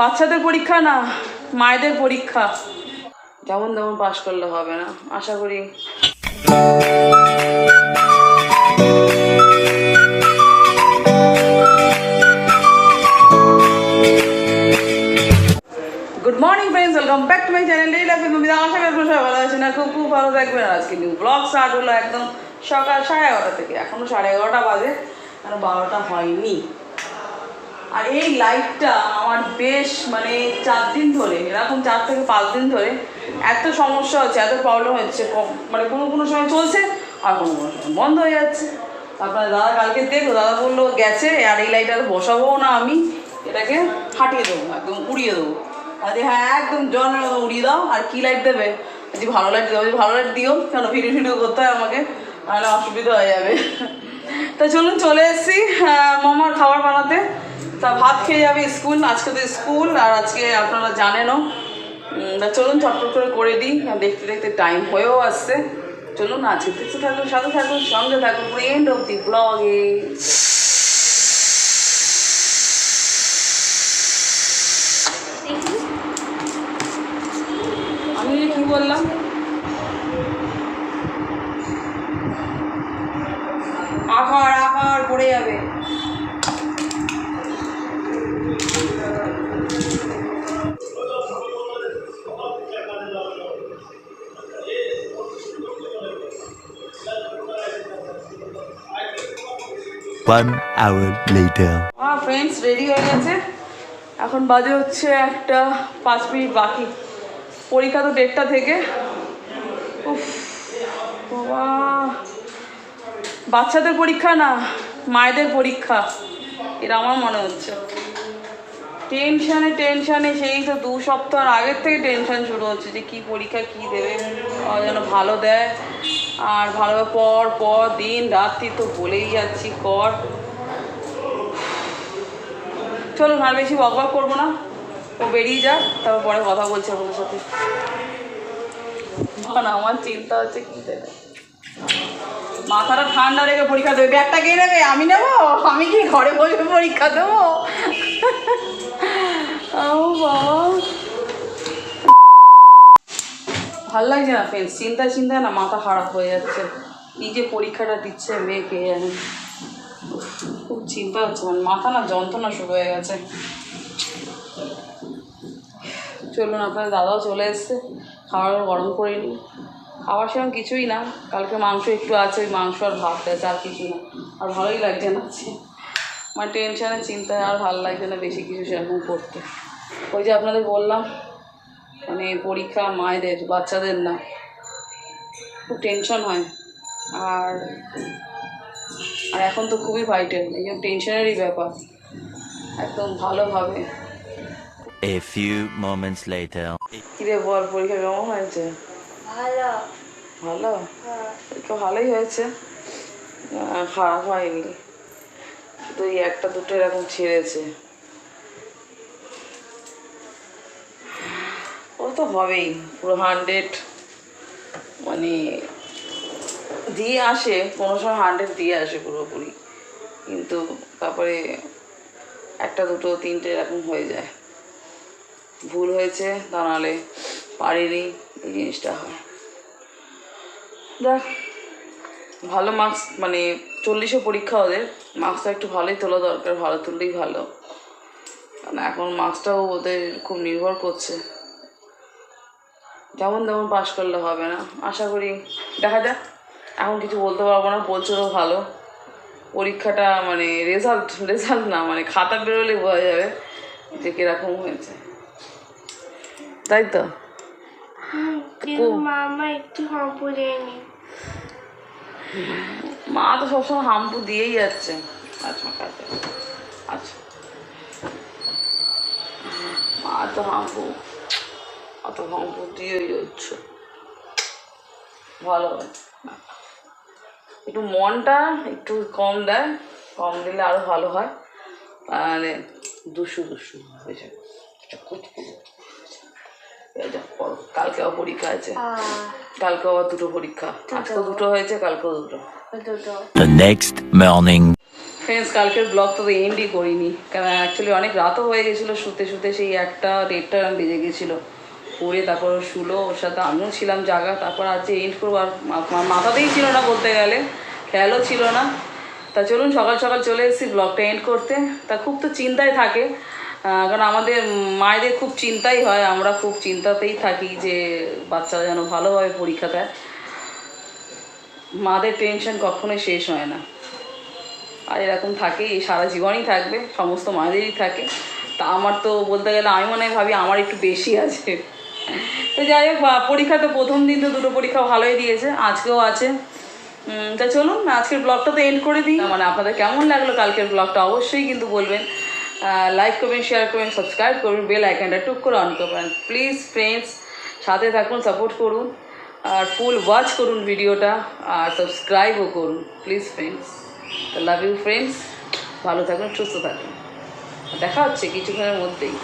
বাচ্চাদের পরীক্ষা না মায়েদের পরীক্ষা? যেমন তেমন পাশ করলে হবে না আশা করি। Good morning friends welcome back to my channel daily life আমি আশা করি সবাই ভালো আছেন আর খুব খুব ভালো থাকবেন। আজকে নিউ ব্লগ স্টার্ট হলো একদম সকাল সাড়ে এগারোটা থেকে। এখনও সাড়ে এগারোটা বাজে আর বারোটা হয়নি। আর এই লাইটটা আমার বেশ মানে চার দিন ধরে, এরকম চার থেকে পাঁচ দিন ধরে এত সমস্যা হচ্ছে, এত প্রবলেম হচ্ছে মানে কোনো কোনো সময় চলছে আর কোনো কোনো সময় বন্ধ হয়ে যাচ্ছে। তারপরে দাদা কালকে দেখো দাদা বলল গেছে, আর এই লাইটটা বসাবো না আমি, এটাকে ফাটিয়ে দেবো, একদম উড়িয়ে দেবো। আর হ্যাঁ একদম মতো উড়িয়ে দাও, আর কি লাইট দেবে? যদি ভালো লাইট দেবো যদি ভালো লাইট দিও, কেন ভিডিও ভিডিও করতে হয় আমাকে? নাহলে অসুবিধা হয়ে যাবে। তা চলুন চলে এসেছি মামার খাবার তা ভাত খেয়ে যাবে স্কুল, আজকে তো স্কুল, আর আজকে আপনারা জানেনও। তা চলুন চটপট করে করে দিই দেখতে দেখতে টাইম হয়েও আসছে। চলুন আজকে দেখতে থাকুন, সাথে থাকুন, সঙ্গে থাকুন পুরো এন্ড অফ দি ব্লগে আমি কি বললাম? পড়ে যাবে। One hour later. আমার ফ্রেন্ডস রেডি হয়ে গেছে? এখন বাজে হচ্ছে একটা পাঁচ মিনিট বাকি। পরীক্ষা তো দেড়টা থেকে। উফ, বাবা। বাচ্চাদের পরীক্ষা না, মায়েদের পরীক্ষা। এটা আমার মনে হচ্ছে। টেনশানে টেনশানে সেই তো দু সপ্তাহ আগের থেকে টেনশন শুরু হচ্ছে যে কি পরীক্ষা কি দেবে যেন ভালো দেয়। আর ভালো পর পর দিন রাত্রি তো বলেই যাচ্ছি, কর। চলুন আর বেশি বক বক করব না। ও বেরিয়ে যাক, তারপর পরে কথা বলছে আপনার সাথে। না আমার চিন্তা হচ্ছে কি দেবে? মাথাটা ঠান্ডা রেখে পরীক্ষা দেবে। ব্যাগটা কে নেবে আমি নেব? আমি কি ঘরে বসে পরীক্ষা দেবো? ভালো লাগছে না ফ্রেন্ডস চিন্তায় চিন্তায় না মাথা খারাপ হয়ে যাচ্ছে। যে পরীক্ষাটা দিচ্ছে মেয়েকে জানি খুব চিন্তা হচ্ছে মানে মাথা না যন্ত্রণা শুরু হয়ে গেছে। চলুন আপনার দাদাও চলে এসছে। খাবার গরম করে নিই। খাবার সেরকম কিছুই না, কালকে মাংস একটু আছে, ওই মাংস আর ভাত আছে আর কিছু না। আর ভালোই লাগছে না। মানে টেনশনের চিন্তায় আর ভালো লাগছে না বেশি কিছু সেরকম করতে। ওই যে আপনাদের বললাম মানে পরীক্ষা মায়েদের বাচ্চাদের না। খুব টেনশন হয়। আর আর এখন তো খুবই ভাইটাল এই জন্য টেনশনেরই ব্যাপার। একদম ভালোভাবে। A few moments later. কিরে বল পরীক্ষা কেমন হয়েছে? ভালো। ভালো? হ্যাঁ। পরীক্ষা ভালোই হয়েছে। খারাপ হয়নি। তো এই একটা দুটো এরকম ছেড়েছে। তো হবেই। পুরো হান্ড্রেড মানে দিয়ে আসে, কোনো সময় হান্ড্রেড দিয়ে আসে পুরোপুরি। কিন্তু তারপরে একটা, দুটো, তিনটে এরকম হয়ে যায়। ভুল হয়েছে তা নাহলে পারিনি, এই জিনিসটা হয়। দেখ, ভালো মার্কস মানে চল্লিশে পরীক্ষা ওদের মার্কসটা একটু ভালোই তোলা দরকার, ভালো তুললেই ভালো। কারণ এখন মার্কসটাও ওদের খুব নির্ভর করছে। যেমন তেমন পাশ করলে হবে না। আশা করি দেখা যাক। এখন কিছু বলতে পারব না বলছো তো ভালো। পরীক্ষাটা মানে রেজাল্ট রেজাল্ট না মানে খাতা বেরোলে বোঝা যাবে যে কীরকম হয়েছে। তাই তো? মামা একটু দেয়নি মা তো সবসময় হাম্পু দিয়েই যাচ্ছে। আচ্ছা আচ্ছা। মা তো হাম্পু। অত হাম্পু দিয়েই যাচ্ছে ভালো একটু মনটা একটু কম দেয় কম দিলে আরও ভালো হয়। তাহলে দুশো দুশো হয়ে পড়ো। কালকে আবার পরীক্ষা আছে। কালকে আবার দুটো পরীক্ষা। আজকে দুটো হয়েছে কালকেও দুটো। দুটো। The next morning. ফ্রেন্ডস কালকের ব্লগ তো এন্ডই করিনি। কারণ অ্যাকচুয়ালি অনেক রাতও হয়ে গেছিল শুতে শুতে সেই একটা দেড়টা বেজে গেছিল। পরে তারপর শুলো, ওর সাথে আমিও ছিলাম জাগা, তারপর আজকে এন্ড করব। আর মাথাতেই ছিল না বলতে গেলে, খেয়ালও ছিল না। তা চলুন, সকাল সকাল চলে এসেছি ব্লগটা এন্ড করতে। তা খুব তো চিন্তায় থাকে কারণ আমাদের মায়েদের খুব চিন্তাই হয়, আমরা খুব চিন্তাতেই থাকি যে বাচ্চারা যেন ভালোভাবে পরীক্ষা দেয়। মাদের টেনশন কখনোই শেষ হয় না। আর এরকম থাকে সারা জীবনই থাকবে, সমস্ত মায়েদেরই থাকে। তা আমার তো বলতে গেলে, আমি মনে হয় ভাবি, আমার একটু বেশি আছে। তো যাই হোক পরীক্ষা তো প্রথম দিন তো দুটো পরীক্ষা ভালোই দিয়েছে, আজকেও আছে। তা চলুন, আজকের ব্লগটা তো এন্ড করে দিই। মানে আপনাদের কেমন লাগল কালকের ব্লগটা অবশ্যই কিন্তু বলবেন। লাইক করবেন শেয়ার করবেন সাবস্ক্রাইব করবেন বেল আইকনটা টুক করে অন করবেন প্লিজ ফ্রেন্ডস সাথে থাকুন সাপোর্ট করুন। আর ফুল ওয়াচ করুন ভিডিওটা আর সাবস্ক্রাইবও করুন। Please friends love you friends ভালো থাকুন, সুস্থ থাকুন। দেখা হচ্ছে কিছুক্ষণের মধ্যেই।